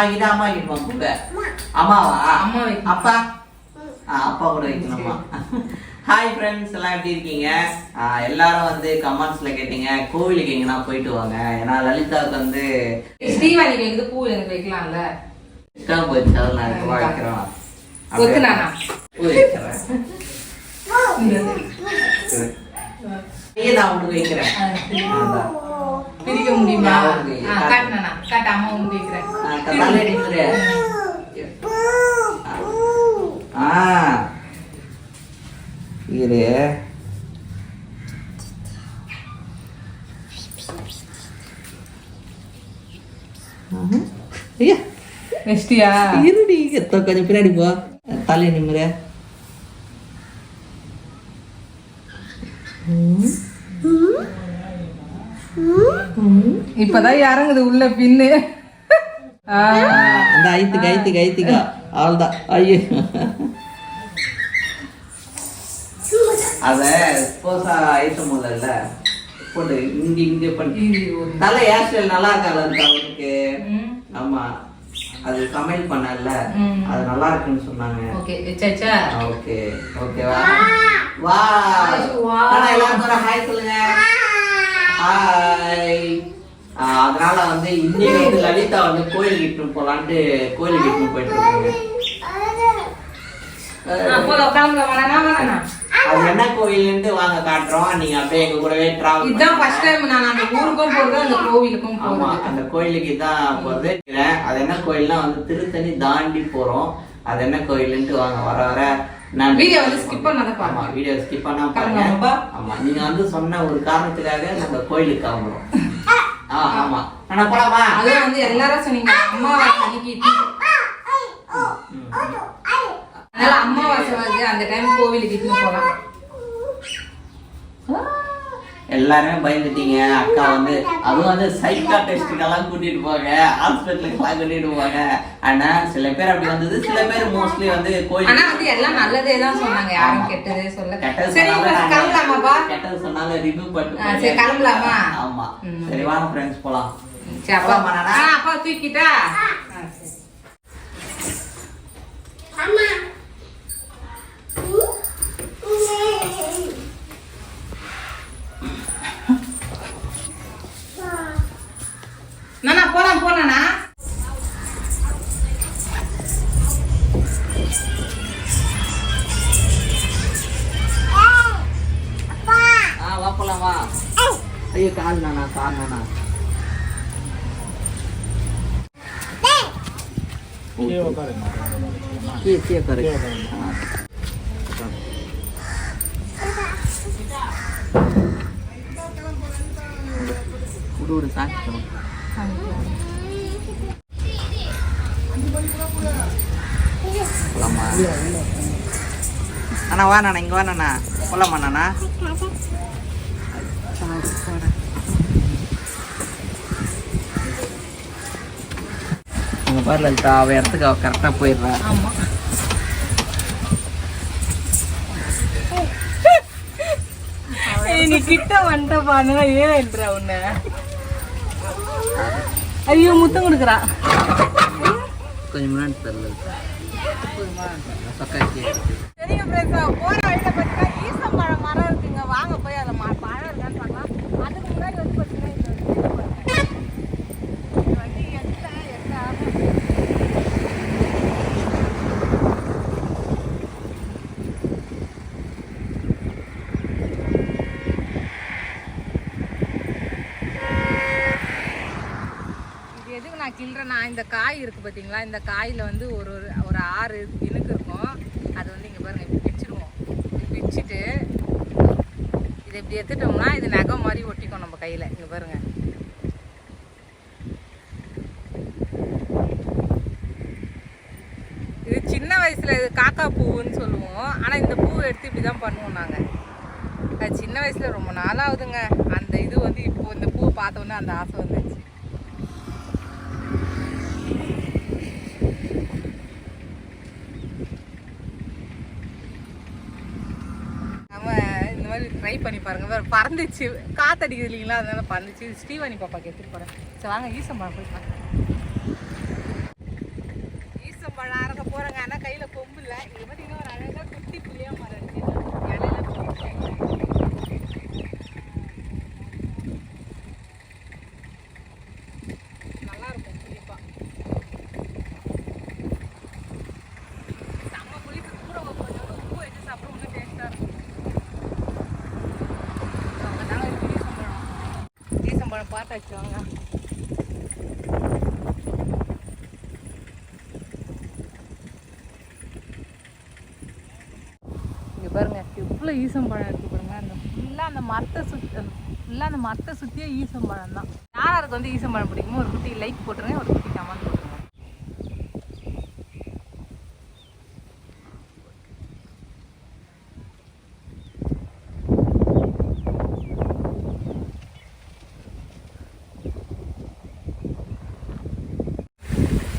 வைக்கிட்ட அம்மா வைக்கணுமா பூங்க அம்மாவா? அம்மா. அப்பா? ஆ, அப்பா கூட வைக்கணுமா ஹாய் ஃப்ரெண்ட்ஸ் எல்லாம் எப்படி இருக்கீங்க? எல்லாரும் வந்து கமெண்ட்ஸ்ல கேட்டீங்க. கோவிலுக்கு எங்கன்னா போயிட்டு வாங்க. ஏன்னா லலிதாவுக்கு வந்து ஸ்ரீவாணி வைக்கிறது பூ எனக்கு வைக்கலாம்ல. இஷ்டம் அதெல்லாம் நான் நானா. பூ வைக்கிறேன். நான் உனக்கு வைக்கிறேன். பிரிக்க முடியுமா நான் வந்து ஆ, காட்டுனானா காட்டு அம்மா உனக்கு வைக்கிறேன் ஆ, தலை அடிக்கிற ஆ இரு ஆஹா. ஐயா நெக்ஸ்டியா இருடி எத்தோ கொஞ்சம் பின்னாடி போ தலை நிமிர இப்பதான் இறங்குது உள்ள பின்னு. அந்த ஐத்துக்கு ஐத்துக்கு ஐத்துக்கா. அவ்வளோதான் ஐயோ. அத போசா ஐட்டம் இல்ல போட்டு இங்க இங்க பண்ணி. இது ஒரு- தலை ஹேர் ஸ்டைல் நல்லா இருக்கால இருக்கா அவனுக்கு. ஆமா. அது சமையல் பண்ணல. அது நல்லா இருக்குன்னு சொன்னாங்க. ஓகே வச்சாச்சா ஓகே. ஓகேவா வா. வா. ஆனா எல்லாரும் ஹாய் சொல்லுங்க. ஹாய் அதனால வந்து இன்னைக்கு வந்து லலிதா வந்து கோயில் கிட்டு போலான்ட்டு கோயில் கிட்டு போயிட்டு இருக்காங்க. அது என்ன கோயில்ன்ட்டு வாங்க காட்டுறோம். நீங்க அப்படியே எங்க கூடவே டிராவல் இதுதான் ஃபர்ஸ்ட் டைம் நான் அந்த ஊருக்கும் போறது அந்த கோவிலுக்கும் ஆமா அந்த கோயிலுக்கு தான் போறது. அது என்ன கோயில்னா வந்து திருத்தணி தாண்டி போறோம். அது என்ன கோயில்ன்ட்டு வாங்க வர வர. நான் வீடியோ வந்து skip பண்ணாத பாருங்க. வீடியோ ஸ்கிப் பண்ணா பாருங்க? ஆமா நீங்க வந்து சொன்ன ஒரு காரணத்துக்காக நம்ம கோயிலுக்கு கிளம்புறோம் ஆ ஆமா ஆனா போலாமா அதுவும் வந்து எல்லாரும் சொன்னீங்க அம்மாவாசை அன்னைக்கு டி- அதனால அம்மாவாசை வருது அந்த டைம் கோவிலுக்கு இட்டுன்னு போலாம் எல்லாருமே பயந்துட்டீங்க. அக்கா வந்து அதுவும் வந்து சைக்காட்டிஸ்டுக்கெல்லாம் கூட்டிட்டு போங்க. ஹாஸ்பிட்டலுக்கெல்லாம் கூட்டிட்டு போங்க. ஆனா சில பேர் அப்படி வந்தது சில பேர் மோஸ்ட்லி வந்து ஆனா கோயில் வந்து எல்லாம் நல்லதே தான் சொன்னாங்க. யாரும் கெட்டதே சொல்ல கெட்டது கிளம்பலாமாப்பா? கெட்டது சொன்னாலும் ரிவ்யூ பண்ணிட்டு ஆ, சரி, கிளம்பலாமா? ஆமா. சரி வாங்க ஃப்ரெண்ட்ஸ் போலாம். சரி அப்பா அப்பா தூக்கிட்டா? ஆ, நானா போலாம் போனானா ஆ வா போலாம் வா. ஐயோ கால் நானா கால் நானா. கீழே கீழே உட்காரு. ஆ. விடு விடு சாப்பிட்டோம் போலாமா அண்ணா வா நானா இங்க வா நானா போலாமா நானா அங்க பாரு லலிதா அவ இடத்துக்கு அவ கரெக்டா போயிடுறா. ஆமா. நீ கிட்ட வந்துட்டப்பான்னு ஏன் என்ற உன்ன? ஐயோ முத்தம் கொடுக்குறா. கொஞ்சம் முன்னாடி தெரியல சரிங்க போற வழியில பார்த்தீங்கன்னா ஈசம்பழம் மரம் இருக்குங்க. வாங்க போய் அதில் ம பழம் இருக்கான்னு பார்க்கலாம் அதுக்கு முன்னாடி வந்து பார்த்தீங்கன்னா இந்த ஒரு வீடு பாருங்க. இந்த வண்டி எட்ட எட்ட ஆகும். இது எதுக்கு நான் இந்த காய் இருக்குது பார்த்தீங்களா இந்த காயில் வந்து ஒரு ஒரு ஒரு ஆறு இனுக்கு இருக்கும். அது வந்து இங்கே பாருங்க இப்படி பிச்சிடுவோம். இப்படி இதை இப்படி எடுத்துட்டோம்னா இது நகை மாதிரி ஒட்டிக்கும் நம்ம கையில். இங்கே பாருங்க. இது சின்ன வயசில் இது காக்கா பூவுன்னு சொல்லுவோம். ஆனால் இந்த பூவை எடுத்து இப்படி தான் பண்ணுவோம் நாங்கள் அது சின்ன வயசில் ரொம்ப நாளாகுதுங்க அந்த இது வந்து இப்போ இந்த பூவை பார்த்தோன்னே அந்த ஆசை வந்துச்சு நம்ம இந்த மாதிரி மாதிரி ட்ரை பண்ணி பாருங்க வேற பறந்துச்சு. காத்தடிக்குது இல்லைங்களா? அதனால பறந்துச்சு. ஸ்ரீவாணி பாப்பாக்கு எடுத்துகிட்டு போகிறேன் சரி வாங்க ஈசம்பழம் போய் பார்க்கலாம் ஈசம்பழம் அறக்க போறேங்க ஆனால் கையில கொம்பு இல்லை இது பார்த்தீங்கன்னா ஒரு அழகா குட்டி புளியா மரம் இருக்கு இலையில போட்டு நல்லா இருக்கும் புளிப்பா செம்ம புளிப்பு கூட கொஞ்சம் உப்பு வச்சு சாப்பிட இன்னும் டேஸ்ட்டாக இருக்கும் அவங்க தாங்க இருக்கு ஈசம்பழம் ஈசம்பழம் வச்சுவாங்க இங்கே பாருங்க எவ்வளோ ஈசம்பழம் இருக்குது பாருங்க. அந்த ஃபுல்லாக அந்த மரத்தை சுற்றி ஃபுல்லாக அந்த மரத்தை சுற்றியே ஈசம்பழம் தான் யாராருக்கு வந்து ஈசம்பழம் பிடிக்குமோ ஒரு குட்டி லைக் போட்டுருங்க ஒரு குட்டி கமெண்ட் போட்டுருங்க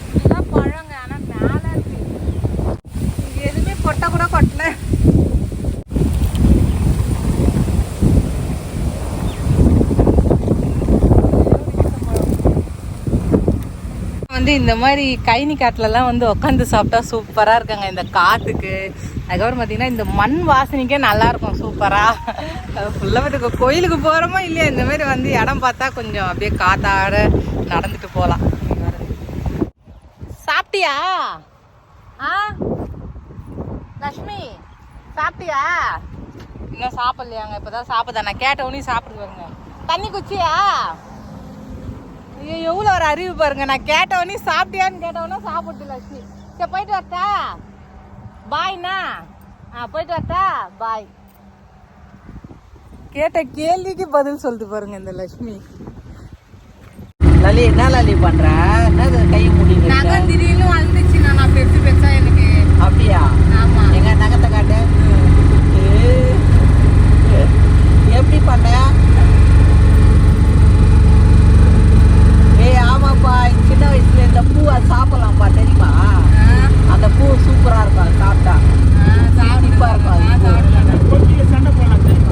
இதெல்லாம் பழங்க ஆனால் மேலே இருக்கு இங்கே எதுவுமே கொட்டை கூட கொட்டல வந்து இந்த மாதிரி கைனி காட்டிலலாம் வந்து உட்காந்து சாப்பிட்டா சூப்பராக இருக்காங்க. இந்த காற்றுக்கு அதுக்கப்புறம் பார்த்தீங்கன்னா இந்த மண் வாசனைக்கே நல்லா இருக்கும் சூப்பராக ஃபுல்லாக வீட்டுக்கு கோயிலுக்கு போகிறோமோ இல்லையா இந்த மாதிரி வந்து இடம் பார்த்தா கொஞ்சம் அப்படியே காத்தாட நடந்துட்டு போகலாம் சாப்பிட்டியா? ஆ? லக்ஷ்மி சாப்பிட்டியா? இன்னும் சாப்பிட்லையாங்க இப்போதான் சாப்பிட்றேன் நான் கேட்டவனையும் உடனே பாருங்க தண்ணி குச்சியா? ஐயோ எவ்வளோ ஒரு அறிவு பாருங்க. நான் கேட்ட உடனே சாப்பிட்டியான்னு கேட்ட உடனே சாப்பிட்டு லக்ஷ்மி சரி போயிட்டு வரட்டா பாய்ண்ணா ஆ போயிட்டு வரட்டா பாய் கேட்ட கேள்விக்கு பதில் சொல்லிட்டு பாருங்க இந்த லக்ஷ்மி லலி என்ன லலி பண்ற? என்னது கை முடிங்க நகை திடீர்னு வந்துச்சு நான் பெருசு பெருசா எனக்கு. அப்படியா? ஆமா. எங்க நகத்தை காட்டு? எப்படி பண்ண? ஆமாப்பா சின்ன வயசுல இந்த பூவை சாப்பிடலாம்ப்பா தெரியுமா? அந்த பூ சூப்பரா இருக்கும் அது சாப்பிட்டா. இனிப்பா இருக்கும்.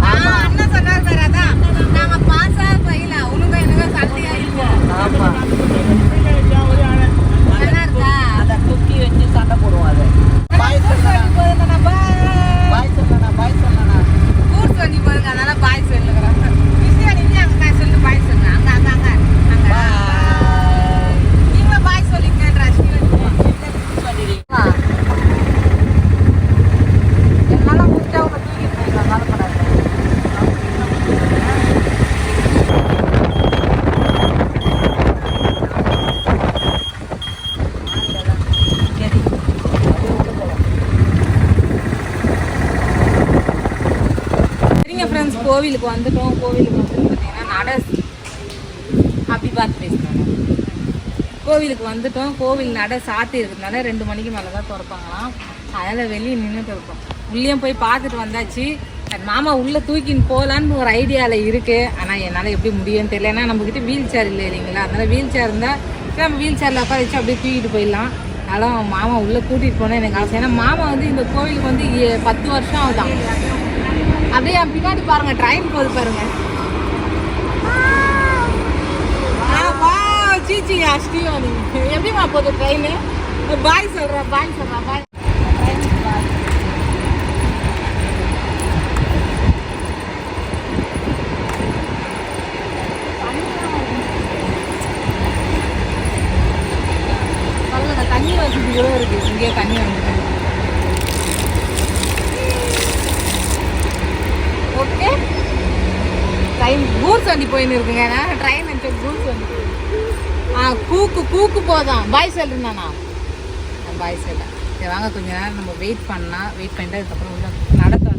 ஆமா அண்ணன் சொன்னார் பாரு அதான் நாங்க பாசா பையில அவனுங்க எனக்கு சண்டையா இருக்கும் ஆமா நல்லா இருக்கா அந்த குக்கி வச்சு சண்டை போடுவோம் அது பாய் சொல்லனா பாய் சொல்லனா பாய் சொல்லனா கூட்டு வண்டி பாருங்க அதனால பாய் சொல்லுங்கிறாங்க விஷயம் நீங்க அங்க சொல்லு பாய் சொல்லுங்க அங்க அங்க அங்க அங்க பாய் நீங்களும் பாய் சொல்லிங்கன்ற என்னால முடிஞ்சா உங்க தூக்கிட்டு போயிடலாம் கவலைப்படாத சரிங்க ஃப்ரெண்ட்ஸ் கோவிலுக்கு வந்துட்டோம். கோவிலுக்கு வந்து பார்த்தீங்கன்னா நட அப்படி பார்த்து பேசுகிறாங்க கோவிலுக்கு வந்துட்டோம். கோவில் நட சாத்தி இருக்கிறதுனால ரெண்டு மணிக்கு மேலே தான் திறப்பாங்களாம். அதனால் வெளியே நின்றுட்டு இருக்கோம். உள்ளேயும் போய் பார்த்துட்டு வந்தாச்சு. மாமா உள்ளே தூக்கின்னு போகலான்னு ஒரு ஐடியாவில் இருக்குது ஆனால் என்னால் எப்படி முடியும்னு தெரியல. ஏன்னா நம்மக்கிட்ட வீல் சேர் இல்லை இல்லைங்களா? அதனால் வீல் சேர் இருந்தால் நம்ம வீல் சேரில் உட்கார வச்சு அப்படியே தூக்கிட்டு போயிடலாம். அதனால் மாமா உள்ளே கூட்டிகிட்டு போனேன் எனக்கு ஆசை. ஏன்னா மாமா வந்து இந்த கோவிலுக்கு வந்து ஏ- பத்து வருஷம் ஆகுதான் அப்படியே என் பின்னாடி பாருங்க ட்ரெயின் போகுது பாருங்க. சீச்சி ஸ்ரீவாணி. எப்படிமா போகுது ட்ரெயின் பாய் சொல்கிறேன் பாய் சொல்கிறேன் பாய் தண்ணி வசதி கூட இருக்கு. இங்கே தண்ணி வந்துட்டு ஓகே ட்ரெயின் வண்டி போயின்னு இருக்குங்க. நான் ட்ரெயின் நினச்ச கூர்ஸ் வண்டி ஆ கூக்கு கூக்கு போதான் பாய் சொல்லிருந்தானா பாய் சொல்ல சரி வாங்க கொஞ்ச நேரம் நம்ம வெயிட் பண்ணால் வெயிட் பண்ணிட்டு அதுக்கப்புறம் உள்ள நடத்த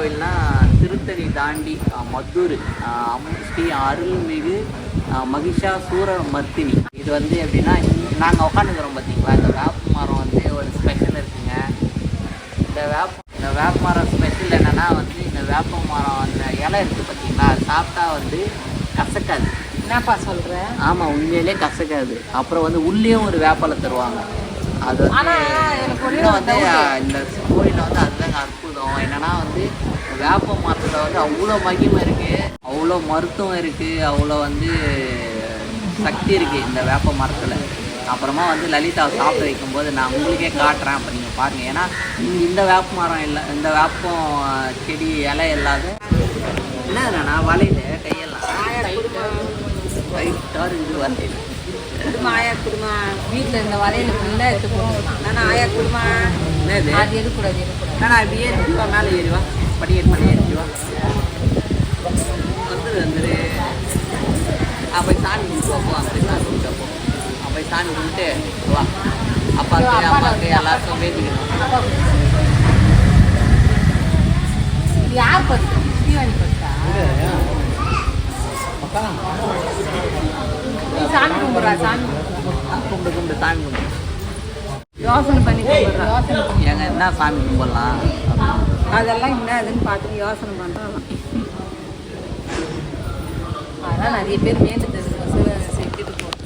கோவில்னா திருத்தணி தாண்டி அம்- ஸ்ரீ அருள்மிகு அஹ், மகிஷாசூர மர்த்தினி இது வந்து எப்படின்னா நாங்கள் உட்காந்துக்கிறோம் பார்த்தீங்களா இந்த வேப்ப மரம் வந்து ஒரு ஸ்பெஷல் இருக்குங்க. இந்த வேப்ப இந்த வேப்ப மரம் ஸ்பெஷல் என்னன்னா வந்து இந்த வேப்ப மரம் அந்த இலை இருக்குது பார்த்தீங்களா அது சாப்பிட்டா வந்து கசக்காது. என்னப்பா சொல்ற? ஆமாம் உண்மையிலே கசக்காது. அப்புறம் வந்து உள்ளேயும் ஒரு வேப்பலை தருவாங்க. அது வந்து வந்து. இந்த கோயிலில் வந்து அதுதாங்க அற்புதம். என்னன்னா வந்து வேப்ப மரத்தில் வந்து அவ்வளோ மகிமை இருக்குது அவ்வளோ மருத்துவம் இருக்குது அவ்வளோ வந்து சக்தி இருக்குது இந்த வேப்ப மரத்தில். அப்புறமா வந்து லலிதாவை சாப்பிட வைக்கும்போது நான் உங்களுக்கே காட்டுறேன் அப்போ நீங்கள் பாருங்கள் ஏன்னா இந்த வேப்ப மரம் இல்லை இந்த வேப்பம் செடி இலை இல்லாத என்ன வலையில் கையெல்லாம் டைட்டாக இருக்குது வலையில் குடும்பம் ஆயா குடும்பம் வீட்டில் இந்த வலையில ஃபுல்லாக எடுத்து போட்டுருக்கான் நான் ஆயா குடும்பம் அது எடுக்கூடாது எடுக்கூடாது நான் இப்படி ஏறி வா மேலே ஏறி வா? படிக்கட்டு மேலே ஏறி வா. வந்துரு வந்துரு அப்போ சாமி கும்பிட்டு அப்படி சாமி கும்பிட்டு அப்போ சாமி கும்பிட்டு வா. அப்பாவுக்கு அம்மாவுக்கு எல்லாருக்கும் வேண்டிக்கணும் யார் படுத்தா? ஸ்ரீவாணி படுத்தா? நீ சாமி கும்பிட்றா சாமி கும்பிட்றா. கும்பிட்டு கும்பிட்டு சாமி கும்பிட்டு யோசனை பண்ணி கும்பிட்றா ஏங்க என்ன சாமி கும்பிடலாம் அதெல்லாம் என்ன அதுன்னு பார்த்து யோசனை பண்ணுறாங்க அதெல்லாம் நிறைய பேர் வேண்டுதல் செஞ்சுட்டு போகிறோம்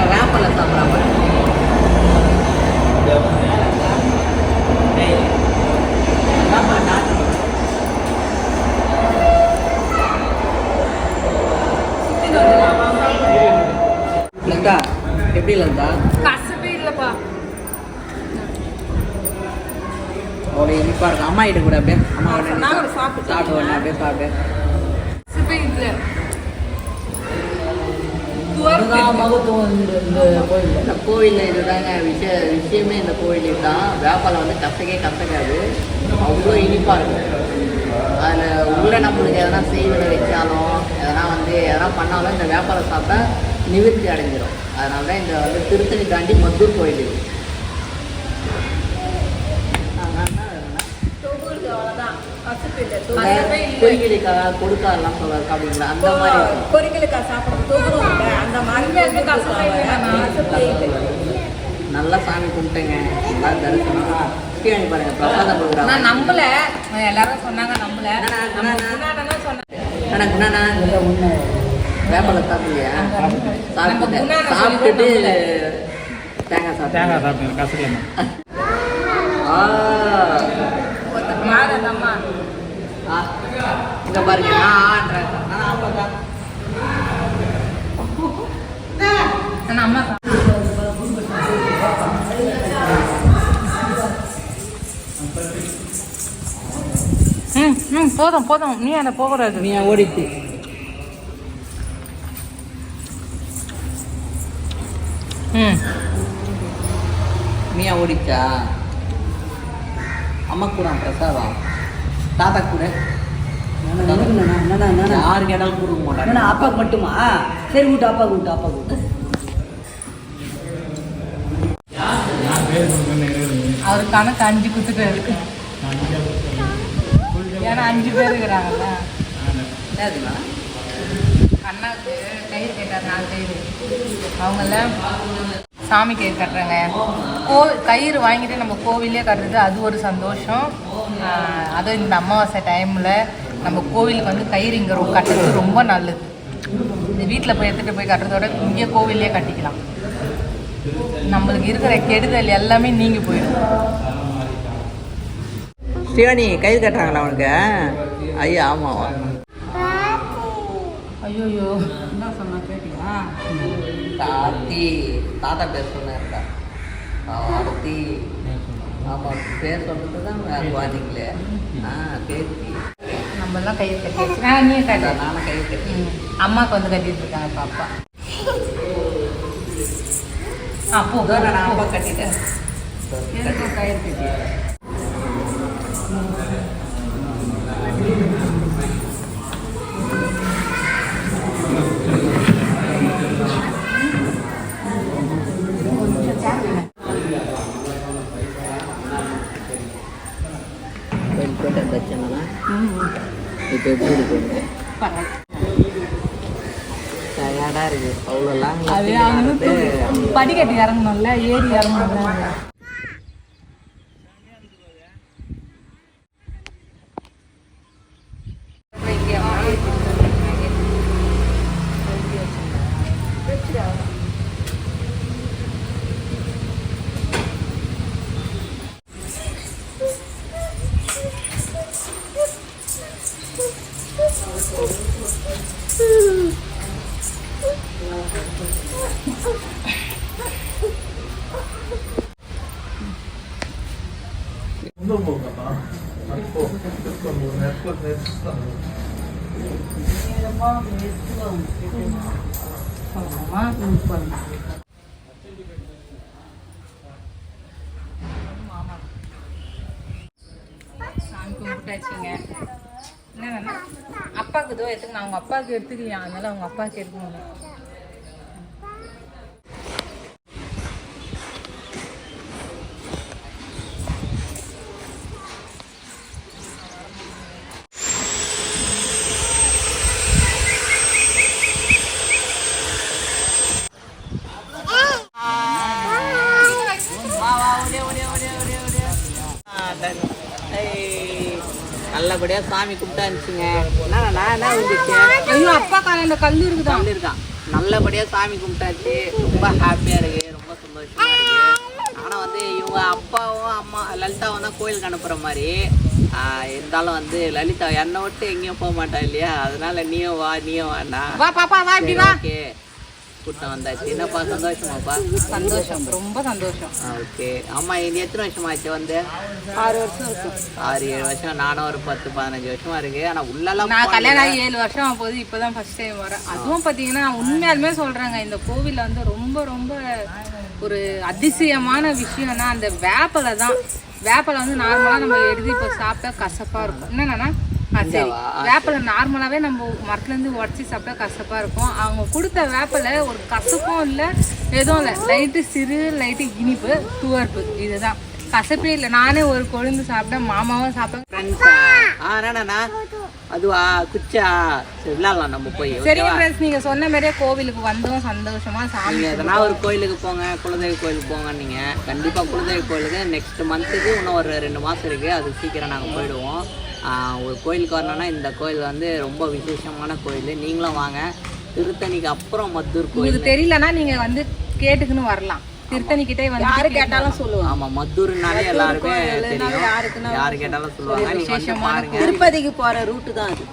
வேப்பலை நாட்டு. லதா எப்படி லதா கசப்பே இல்லைப்பா அவ்வளோ இனிப்பாக இருக்கும் அம்மா கிட்ட கூட அப்படியே அம்மா நானும் சாப்பிட்டு வரணும் அப்படியே மகத்துவம் இந்த கோயிலில். இதுதாங்க விஷய விஷயமே இந்த கோயில் தான். வேப்பாலை வந்து கசக்கே கசக்காது. அவ்வளோ இனிப்பாக இருக்கும். அதில் உள்ள நம்மளுக்கு எதனா செய்வதை வச்சாலும் எதனா வந்து எதனா பண்ணாலும் இந்த வேப்பாலை சாப்பிட்டா நிவிர்த்தி அடைஞ்சிரும். அதனால தான் இந்த வந்து திருத்தணி தாண்டி மத்தூர் கோயில் இது. பொய்களுக்காக கொடுக்காதெல்லாம் சொல்ல அப்படிங்களா அந்த மாதிரி இருக்கும். பொறிகளுக்கா சாப்பிடும் தூக்குறோம் இல்ல, அந்த மாதிரி இல்லை. நல்லா சாமி கும்பிட்டுங்க. நல்லா தரிசனம். ஸ்ரீவாணி பாருங்க பிரசாதம் கொடுக்குறாங்க நான் நம்பல எல்லாரும் சொன்னாங்க நம்பல? முன்னாடிலாம் சொன்னாங்க. அண்ணா குணாண்ணா வேப்பலை சாப்பிடலையா? சாப்பிட்டு சாப்பிட்டுட்டு தேங்காய் சாப்பிட்டு தேங்காய் ஆ. அம்மா இங்க பாருங்க நான் அம்மா. ம் ம் போதும் போதும். நீ அந்த போகக்கூடாது. நீ ஓடிட்டு. ம். நீயா ஓடிச்சா அம்மா கூட பிரசாதம். தாத்தா கூட? யாரு கேட்டாலும் கொடுக்க மாட்டாங்க அப்பாவுக்கு மட்டுமா சரி விட்டு அப்பா விட்டு அப்பா விட்டு அவர் கணக்கு அஞ்சு குத்துட்டு இருக்கு ஏன்னா அஞ்சு பேர் இருக்கிறாங்கல்ல அண்ணாவுக்கு கயிறு கேட்டார் நாலு கயிறு அவங்கள சாமி கயிறு கட்டுறாங்க கோ கயிறு வாங்கிட்டு நம்ம கோவிலே கட்டுறது அது ஒரு சந்தோஷம் அதுவும் இந்த அமாவாசை டைமில் நம்ம கோவிலுக்கு வந்து கயிறு இங்கே ரொம்ப கட்டுறது ரொம்ப நல்லது. இந்த வீட்டில் போய் எடுத்துகிட்டு போய் கட்டுறதோட இங்கே கோவிலே கட்டிக்கலாம். நம்மளுக்கு இருக்கிற கெடுதல் எல்லாமே நீங்கி போயிடும். சிவானி கயிறு கட்டுறாங்களா அவனுக்கு ஐயா ஆமாவா ஐயோயோ என்ன சொன்னா கேட்டியா? ஆர்த்தி தாத்தா பேர் சொன்னார்டா ஆர்த்தி ஆமாம் பேர் சொல்றது தான் குழந்தைங்களே ஆ பேத்தி. நம்ம எல்லாம் கயிறு கட்டியாச்சு ஆ நீ கட்ட. நானும் கயிறு கட்டி. அம்மாவுக்கு வந்து கட்டிட்டு இருக்காங்க பாப்பா ஆ போ நான் அப்பா கட்டிட்டேன். கயிறு கட்டி இப்போ எப்படி டயர்டாக படிக்கட்டு இறங்கணும்ல ஏறி இறங்கணும்ல. வச்சுங்க. என்ன வேணும்? அப்பாவுக்கு இதோ எடுத்துக்கணும். அவங்க அப்பாவுக்கு எடுத்துக்கலையா? அதனால அவங்க அப்பாவுக்கு எடுக்கணும் சாமி கும்பிட்டா இருந்துச்சுங்க. நான் என்ன வந்துச்சு ஐயோ அப்பா கால இந்த கல் இருக்குதா? இருக்கான் நல்லபடியாக சாமி கும்பிட்டாச்சு. ரொம்ப ஹாப்பியாக இருக்கு. ரொம்ப சந்தோஷமா இருக்கு. ஆனால் வந்து இவங்க அப்பாவும் அம்மா லலிதாவும் தான் கோயிலுக்கு அனுப்புகிற மாதிரி. இருந்தாலும் வந்து லலிதா என்னை விட்டு எங்கேயும் போக மாட்டா இல்லையா? அதனால நீயும் வா நீயும் வேண்டாம். வா பாப்பா வா இப்படி வா. கூட்டம் வந்தாச்சு. என்னப்பா சந்தோஷமாப்பா? சந்தோஷம் ரொம்ப சந்தோஷம். ஓகே. ஆமா இது எத்தனை வருஷமா ஆச்சு வந்து? ஆறு வருஷம் இருக்கும் ஆறு ஏழு வருஷம். நானும் ஒரு பத்து பதினஞ்சு வருஷமா இருக்கு. ஆனா உள்ளெல்லாம் நான் கல்யாணம் ஆகி ஏழு வருஷம் போது இப்போதான் ஃபர்ஸ்ட் டைம் வரேன். அதுவும் பார்த்தீங்கன்னா உண்மையாலுமே சொல்றாங்க இந்த கோவில்ல வந்து ரொம்ப ரொம்ப ஒரு அதிசயமான விஷயம்னா அந்த வேப்பலை தான். வேப்பலை வந்து நார்மலாக நம்ம எடுத்து இப்போ சாப்பிட்டா கசப்பா இருக்கும். என்னன்னா சரி. வேப்பலை நார்மலாகவே நம்ம மரத்துலேருந்து உடச்சி சாப்பிட்டா கசப்பாக இருக்கும். அவங்க கொடுத்த வேப்பலை ஒரு கசப்பும் இல்லை எதுவும் இல்லை. லைட்டு சிறு லைட்டு இனிப்பு துவர்ப்பு. இதுதான். கசப்பே இல்லை. நானே ஒரு கொழுந்து சாப்பிட்டேன் மாமாவும் சாப்பிட்டேன் அதுவா? குச்சா? சரி விளாடலாம் நம்ம போய் சரிங்க ஃப்ரெண்ட்ஸ் நீங்க சொன்ன மாதிரியே கோவிலுக்கு வந்தோம் சந்தோஷமா சாமி எதனா ஒரு கோயிலுக்கு போங்க குலதெய்வ கோயிலுக்கு போங்க நீங்க. கண்டிப்பா குலதெய்வ கோயிலுக்கு நெக்ஸ்ட் மந்த்துக்கு இன்னும் ஒரு ரெண்டு மாசம் இருக்கு. அது சீக்கிரம் நாங்க போயிடுவோம். ஒரு கோயிலுக்கு வரணும்னா இந்த கோயில் வந்து ரொம்ப விசேஷமான கோயில். நீங்களும் வாங்க. திருத்தணிக்கு அப்புறம் மத்தூர் கோயில் தெரியலன்னா நீங்க வந்து கேட்டுக்குன்னு வரலாம். திருத்தணி கிட்டே வந்து யாரு கேட்டாலும் சொல்லுவாங்க. ஆமா மத்தூர்னாலே எல்லாருமே தெரியும். யாரு கேட்டாலும் சொல்லுவாங்க. பாருங்க. திருப்பதிக்கு போற ரூட்டு தான் அது.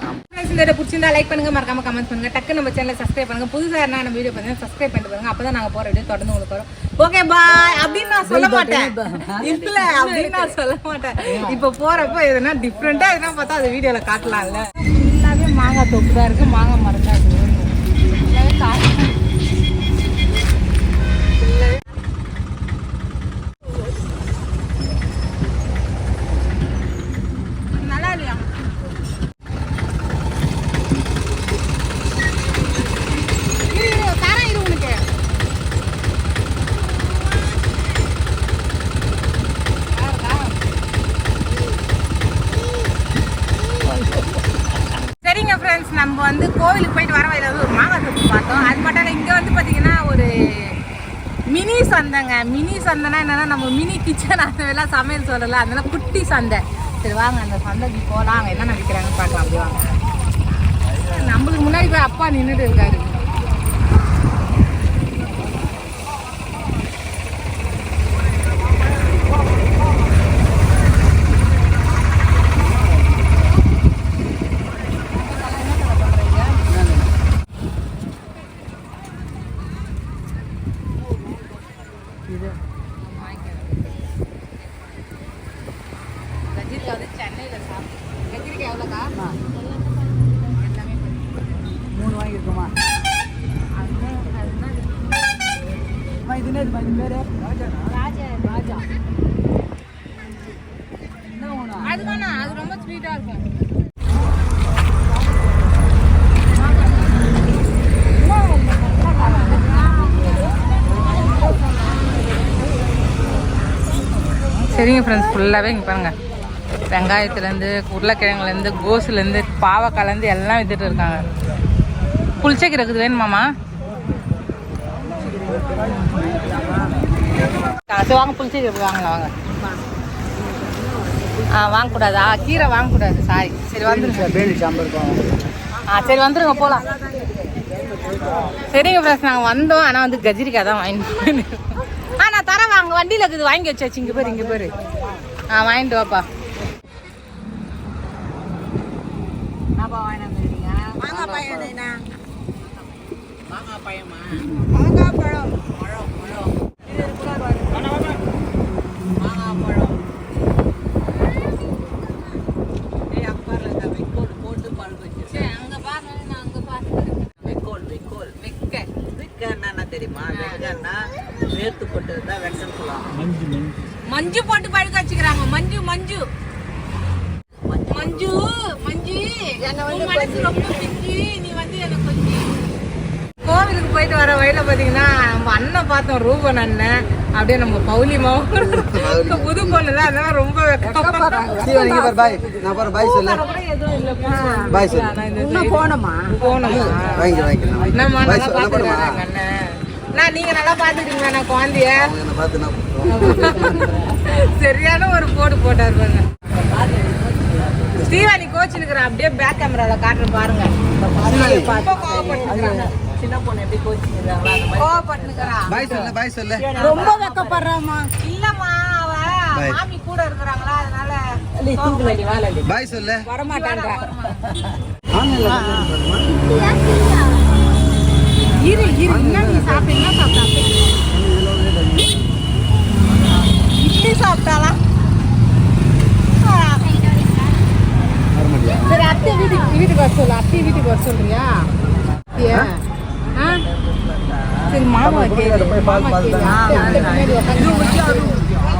இந்த வீடியோ பிடிச்சிருந்தா லைக் பண்ணுங்க மறக்காம கமெண்ட் பண்ணுங்க. டக்கு நம்ம சேனலை சப்ஸ்கிரைப் பண்ணுங்க. புதுசா யாரா நம்ம வீடியோ பண்ணுங்க சப்ஸ்கிரைப் பண்ணிட்டு பாருங்க. அப்பதான் நாங்க போற வீடியோ தொடர்ந்து உங்களுக்கு வரும். ஓகே பாய் அப்படின்னு நான் சொல்ல மாட்டேன். இல்ல அப்படின்னு நான் சொல்ல மாட்டேன். இப்போ போறப்ப எதுனா டிஃப்ரெண்டா எதுனா பார்த்தா அது வீடியோல காட்டலாம்ல. ஃபுல்லாவே மாங்காய் தொப்பு தான் இருக்கு. மாங்காய் மரம் தான் இருக்கு ஃபுல்லாவே காசு நல்லா இல்லையா இரு, இரு, தரேன் இரு உனக்கு. யாருடா? சரிங்க ஃப்ரெண்ட்ஸ் நம்ம வந்து கோவிலுக்கு போயிட்டு வர வழியில வந்து ஒரு மாங்காய் தொப்பு பார்த்தோம் அது மட்டும் இல்லை இங்கே வந்து பார்த்தீங்கன்னா ஒரு மினி மினி சந்தைனா என்னன்னா நம்ம மினி கிச்சன் அந்த மாதிரிலாம் சமையல் சொல்லலை அதனால குட்டி சந்தை. சரி வாங்க அந்த சந்தைக்கு போகலாம் அங்கே என்ன நினைக்கிறாங்கன்னு பார்க்கலாம். அப்படி வாங்க. நம்மளுக்கு முன்னாடி போய் அப்பா நின்றுட்டு இருக்காரு கத்திரிக்காய் வந்து சென்னையில் சாப்பிடும் கத்திரிக்காய் எவ்வளோக்கா எல்லாமே மூணு வாங்கியிருக்கோமா அதுதான் அதுதான் அம்மா இது என்ன இது பேர் ராஜா ராஜா என்ன வேணும் அது வேணாம் அது ரொம்ப ஸ்வீட்டாக இருக்கும் சரிங்க ஃப்ரெண்ட்ஸ் ஃபுல்லாகவே இங்கே பாருங்க. வெங்காயத்துலேருந்து உருளைக்கிழங்குலேருந்து கோசுலேருந்து பாவக்காய்லேருந்து எல்லாம் வித்துட்டு இருக்காங்க. புளிச்சக்கீரை இருக்குது வேணுமாம்மா சரி வாங்க புளிச்சக்கீரை வாங்கலாம் வாங்க. ஆ வாங்கக்கூடாதா. கீரை வாங்கக்கூடாது சாரி சரி வந்துருங்க. இருக்கும் ஆ சரி வந்துருங்க போகலாம் சரிங்க ஃப்ரெண்ட்ஸ் நாங்கள் வந்தோம். ஆனால் வந்து கஜரிக்காய் தான் வாங்கிட்டு போயின்னு. ஆ நான் தரேன் வாங்க. வண்டியில் இருக்குது. வாங்கி வச்சாச்சு. இங்கே பேர் இங்கே பேர். ஆ வாங்கிட்டு வாப்பா. மாங்காய் என்ன மாங்காய் பழமா மாங்காய் பழம் பழம் பழம் மாங்காய் பழம் ஏய் அப்பார்ல இந்த வெக்கோல் போட்டு பால் வச்சிருக்கேன் அங்கே பாருங்க நான் அங்கே பார்த்துக்கிறேன் வெக்கோல் வெக்கோல் வெக்க வெக்கன்னா என்ன தெரியுமா வெக்கன்னா வேர்த்து போட்டது தான் வெக்கன்னு சொல்லுவாங்க மஞ்சு போட்டு பழுக்க வச்சுக்கிறாங்க. மஞ்சு மஞ்சு. மஞ்சு மஞ்சு. மனசு ரொம்ப பிஞ்சு நீ வந்து எனக்கு கொஞ்சம் கோவிலுக்கு போயிட்டு வர வழியில பாத்தீங்கன்னா நம்ம அண்ணன் பார்த்தோம் ரூபன் அண்ணன். அப்படியே நம்ம பௌலிமாவும் புது பொண்ணு அதெல்லாம் ரொம்ப பாய். நான் பாரு பாய் சொல்லு. பாய் சொல்லு. இன்னும் போனோமா? போனோமா? வாங்கி வாங்கிக்கலாம் என்னம்மா பாய் நல்லா பாத்துக்கிறாங்க அண்ணன். நான் நீங்க நல்லா பாத்துக்கிட்டீங்களா நான் குழந்தைய? சரியான ஒரு போடு போட்டார் பாருங்க. ஸ்ரீவாணி கோச் இருக்கிற அப்படியே பேக் கேமரால காட்டுற பாருங்க. சின்ன பொண்ணு எப்படி சொல்லு ரொம்ப வெக்கப்படுறாமா இல்லம்மா அவ. மாமி கூட இருக்கிறாங்களா அதனால பாய் சொல்லு. வரமாட்டான்றா இரு இரு என்ன நீ சாப்பிட்ட என்ன சாப்பிட்டா இட்லி சாப்பிட்டாளா சரி அத்தை வீட்டுக்கு வீட்டுக்கு வர சொல்லு அத்தை வீட்டுக்கு வர சொல்றியா? சரி மாமா கேளு மாமா கேளு. அத்தை அத்தை பின்னாடி உட்காந்து